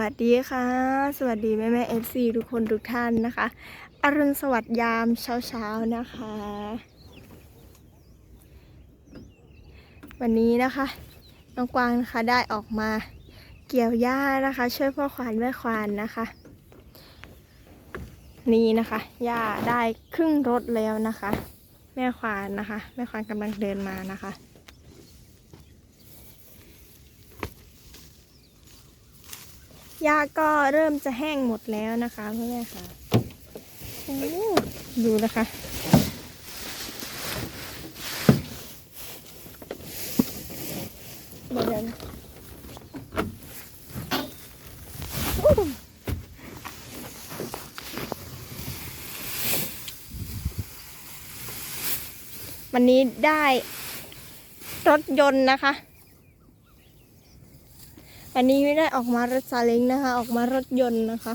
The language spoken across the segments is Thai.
วัสดีค่ะ สวัสดีแม่แม่เอฟซีทุกคนทุกท่านนะคะอรุณสวัสดิ์ยามเช้าเช้านะคะ วันนี้นะคะน้องกวางนะคะได้ออกมาเกี่ยวหญ้านะคะ ช่วยพ่อควานแม่ควานนะคะ นี่นะคะหญ้าได้ครึ่งรถแล้วนะคะ แม่ควานนะคะ แม่ควานกำลังเดินมานะคะ หญ้าก็เริ่มจะแห้งหมดแล้วนะคะพ่อแม่ค่ะดูนะคะเดี๋ยววันนี้ได้รถยนต์นะคะ วันนี้ไม่ได้ออกมารถซาเล้งนะคะ ออกมารถยนต์นะคะ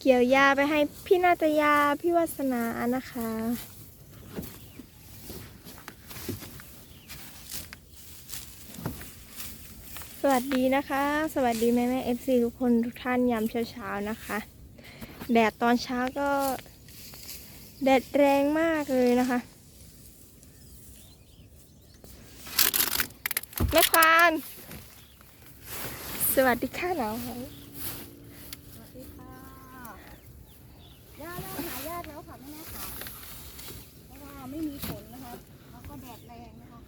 เกี่ยวยาไปให้พี่นาตยา พี่วัสนานะคะสวัสดีนะคะ สวัสดีแม่แม่เอฟซีทุกคนทุกท่านยามเช้าๆนะคะ แดดตอนเช้าก็ แดดแรงมากเลยนะคะ แม่ควาน สวัสดีค่ะน้องสวัสดีค่ะย่าเริ่มหายากแล้วค่ะแม่แม่ค่ะเพราะว่าไม่มีฝนนะคะแล้วก็แดดแรงนะคะ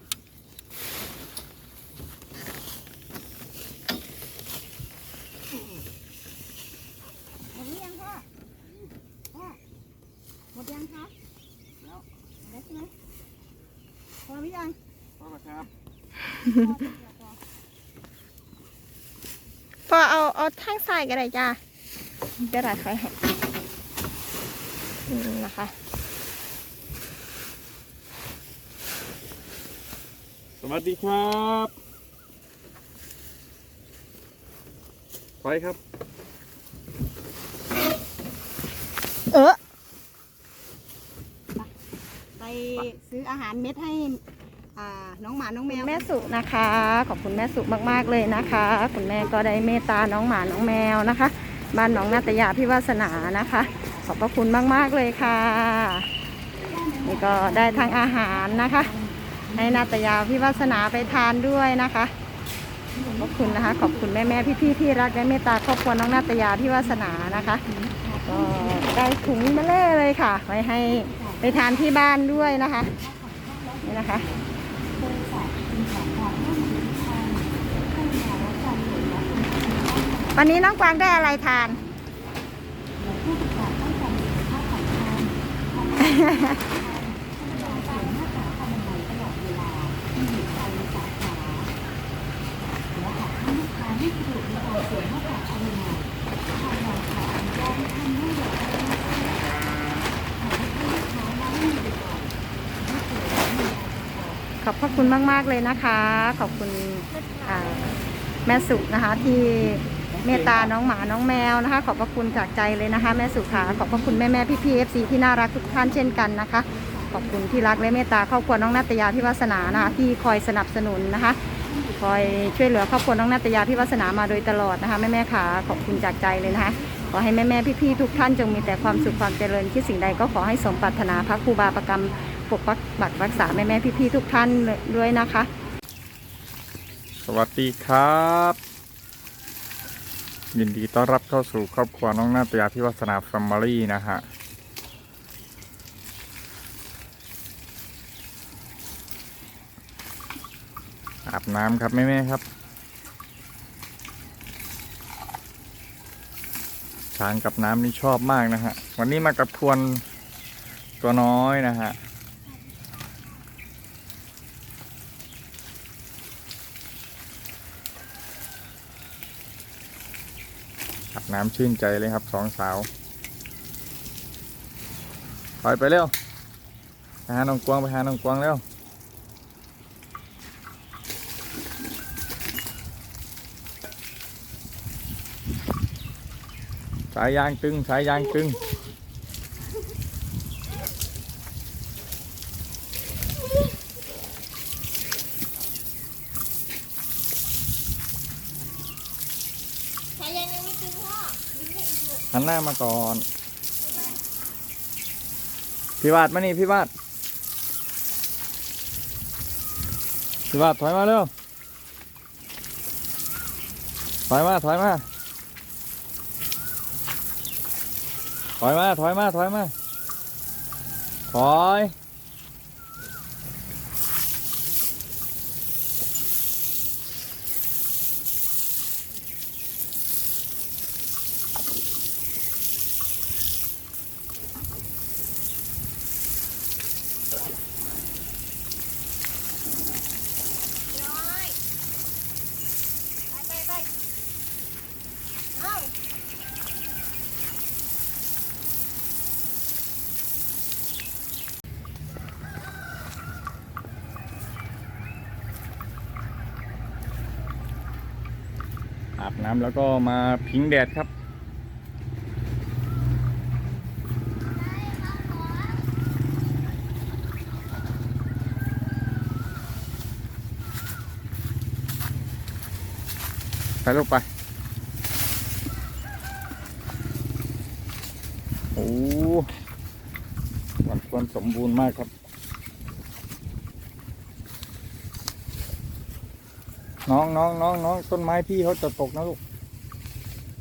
หมดหรือยังพ่อพ่อหมดยังคะแล้วหมดแล้วใช่ไหมพอหรือยัง พอแล้วครับ พอเดี๋ยวพอพอเอาเอาทั้งใส่กันเลยจ้าจะได้ค่อยให้นี่นะคะสวัสดีครับไปครับ เออ ไปซื้ออาหารเม็ดให้อ่า น้องหมาน้องแมวแม่สุนะคะ ขอบคุณแม่สุมากๆเลยนะคะ คุณแม่ก็ได้เมตตาน้องหมาน้องแมวนะคะ บ้านน้องนาตยาพี่วาสนานะคะ ขอบพระคุณมากๆเลยค่ะ นี่ก็ได้ทั้งอาหารนะคะ ให้นาตยาพี่วาสนาไปทานด้วยนะคะขอบคุณนะคะ ขอบคุณแม่แม่พี่พี่ๆที่รักและเมตตาครอบครัวน้องนาตยาพี่วาสนานะคะก็ได้ถุงมาเล่เลยค่ะไว้ให้ไปทานที่บ้านด้วยนะคะนี่นะคะ วันนี้น้องกวางได้อะไรทาน ระคุณมาก ๆ เลยนะคะ ขอบคุณแม่สุนะคะ ที่เมตตาน้องหมาน้องแมวนะคะ ขอบพระคุณจากใจเลยนะคะ แม่สุค่ะขอบพระคุณแม่แม่พี่พีเอฟซีที่น่ารักทุกท่านเช่นกันนะคะ ขอบคุณที่รักและเมตตาครอบครัวน้องนาตยาพี่วาสนานะคะที่คอยสนับสนุนนะคะคอยช่วยเหลือครอบครัวน้องนาตยาพี่วาสนามาโดยตลอดนะคะแม่แม่ขาขอบคุณจากใจเลยนะคะขอให้แม่แม่พี่ๆทุกท่านจงมีแต่ความสุขความเจริญคิดสิ่งใดก็ขอให้สมปรารถนาพระครูบาประกรรม ปกปักปักรักษาแม่แม่พี่ๆทุกท่านด้วยนะคะ สวัสดีครับ ยินดีต้อนรับเข้าสู่ครอบครัวน้องนาตยาพิวัฒนาแฟมิลี่นะฮะอาบน้ำครับแม่ๆครับ ช้างกับน้ำนี่ชอบมากนะฮะ วันนี้มากับทวนตัวน้อยนะฮะ อาบ น้ำชื่นใจเลยครับสองสาวถอยไปเร็วไปหาน้องกวางไปหาน้องกวางเร็วสายยางตึงสายยางตึง หันหน้ามาก่อน พี่วาดมานี่พี่วาด พี่วาดถอยมาเร็ว ถอยมาถอยมา ถอยมาถอยมาถอยมา ถอย น้อยไปไปไปเอ้า อาบ น้ำแล้วก็มาพิงแดดครับ ไปลูกไป โอ้วันควรสมบูรณ์มากครับ น้องน้องน้องน้องต้นไม้พี่เขาจะตกนะลูก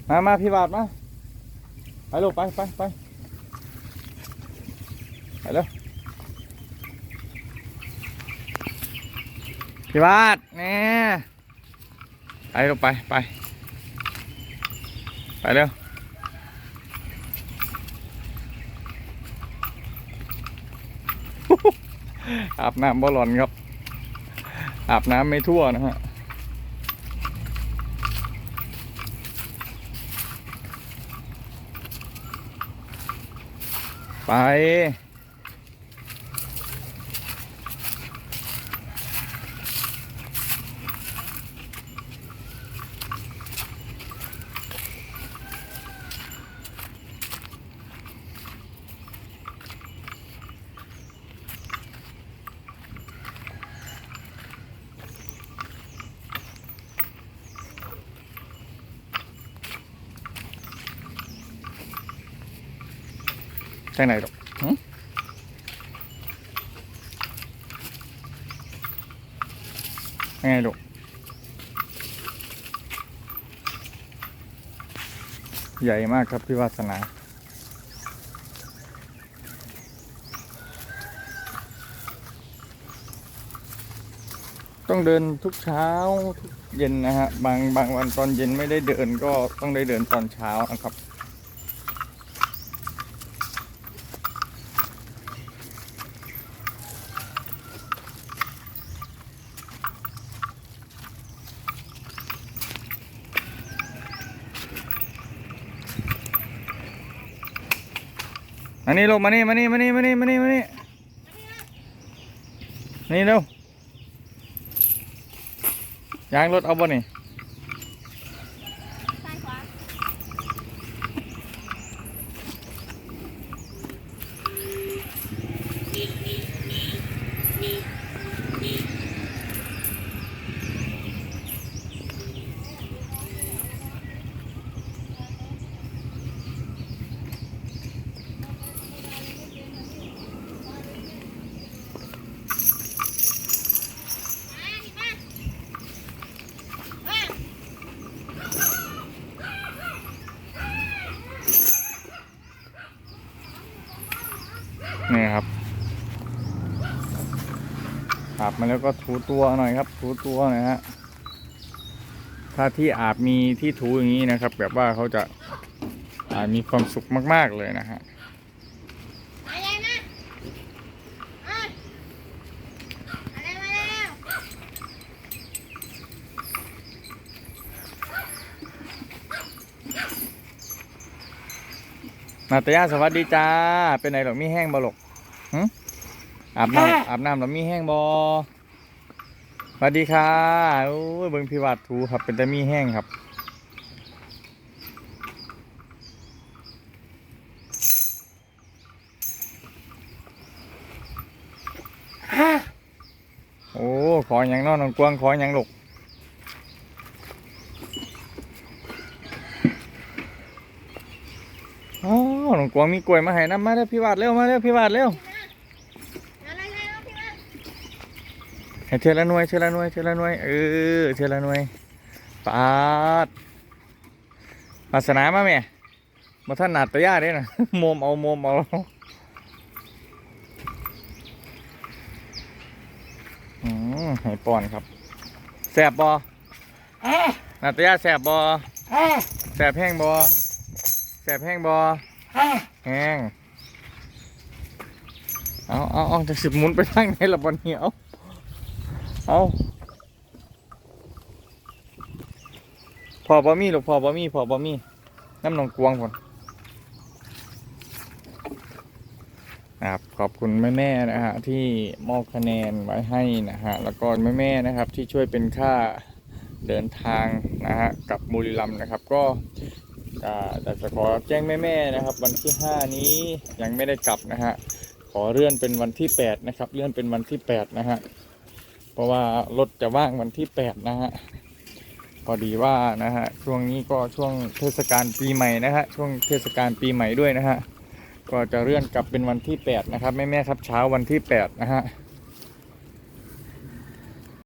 มามาพี่บาทมา ไปลูกไปไปไปไปเร็วพี่บาทแน่ไปลูกไปไป ไปเร็วอาบน้ำบ่หลอนครับ อาบน้ำไม่ทั่วนะฮะ ไป ใช่ไหนหรอกยังไงลูกใหญ่มากครับพี่วาสนาต้องเดินทุกเช้าทุกเย็นนะฮะบางบางวันตอนเย็นไม่ได้เดินก็ต้องได้เดินตอนเช้านะครับ มานี่ลูกมานี่มานี่มานี่มานี่มานี่มานี่นี่เร็วยางรถเอาบ่นี่ บมาแล้วก็ถูตัวหน่อยครับ ถูตัวน่อยฮะถ้าที่อาบมีที่ถูอย่างนี้นะครับ แบบว่าเขาจะอ่ามีความสุขมาก ๆเลยนะฮะนาแล้วนาตยาสวัสดีจ้า เป็นไงหรอมีแห้งบ่หรอกหึ อาบน้ำอาบน้ำแล้วมีแห้งบ่สวัสดีค่ะโอ้ยเบิ่งพิวัตถูครับ เป็นแต่มีแห้งครับ โอ้ขออย่างนอนนองกวางขออย่างลูกองกวางมีกล้วยมาให้น้ำมาเร็วพี่วาดเร็วมาเร็วพี่วาดเร็ว อะไรอะไรเอาพี่มา ให้ เทละหน่วยเทละหน่วยเทละหน่วยเออเทละหน่วยปาดวาสนามาแม่มาท่านหนาตะย่าเด้นะโมมเอาโมมเอาอืมให้ป้อนครับแสบบอหนาตะย่าแสบบอแสบแห้งบอแสบแห้งบอแห้งเอาเอาเอาจะสิบมุนไปทางไหนละบอลเหี่ยว เอาพอบ่มีหรอพอบ่มีพอบ่มีน้ำหนองกวงผลนครับขอบคุณแม่ๆนะฮะที่มอบคะแนนไว้ให้นะฮะแล้วก็แม่ๆนะครับที่ช่วยเป็นค่าเดินทางนะฮะกับบุรีรัมนะครับ ก็อ่าอยากจะขอแจ้งแม่ๆนะครับ วันที่ 5 นี้ยังไม่ได้กลับนะฮะขอเลื่อนเป็นวันที่ 8 นะครับ เลื่อนเป็นวันที่ 8 นะฮะ เพราะว่ารถจะว่างวันที่8นะฮะพอดีว่านะฮะช่วงนี้ก็ช่วงเทศกาลปีใหม่นะฮะช่วงเทศกาลปีใหม่ด้วยนะฮะก็จะเลื่อนกลับเป็นวันที่8นะครับแม่แม่ครับเช้าวันที่8นะฮะ